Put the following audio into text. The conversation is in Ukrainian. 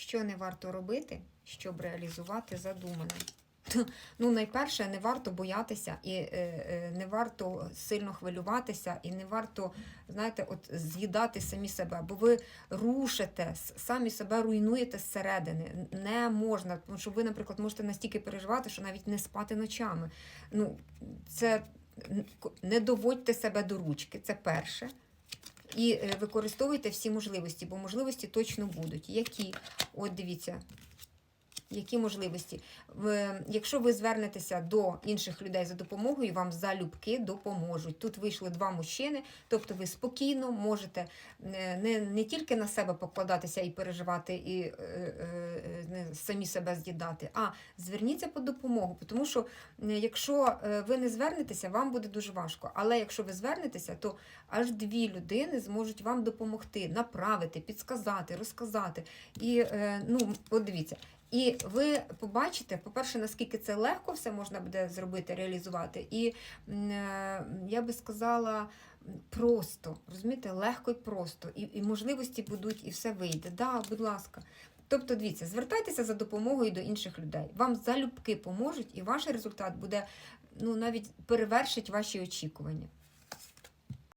Що не варто робити, щоб реалізувати задумане? Ну, найперше, не варто боятися і е, е, не варто сильно хвилюватися, і не варто, знаєте, от з'їдати самі себе, бо ви рушите, самі себе руйнуєте зсередини. Не можна, тому що ви, наприклад, можете настільки переживати, що навіть не спати ночами. Ну, це не доводьте себе до ручки, це перше. І е, використовуйте всі можливості, бо можливості точно будуть. Які? От дивіться. Які можливості? Якщо ви звернетеся до інших людей за допомогою, вам залюбки допоможуть. Тут вийшли два мужчини, тобто ви спокійно можете е, не, не тільки на себе покладатися і переживати, і е, е, самі себе з'їдати, а зверніться по допомогу. Тому що е, якщо е, ви не звернетеся, вам буде дуже важко. Але якщо ви звернетеся, то аж дві людини зможуть вам допомогти, направити, підсказати, розказати. І е, ну, от дивіться. І ви побачите, по-перше, наскільки це легко все можна буде зробити, реалізувати. І е, я би сказала, просто, розумієте, легко і просто. І, і можливості будуть, і все вийде. Да, будь ласка. Тобто, дивіться, звертайтеся за допомогою до інших людей. Вам залюбки поможуть, і ваш результат буде ну, навіть перевершить ваші очікування.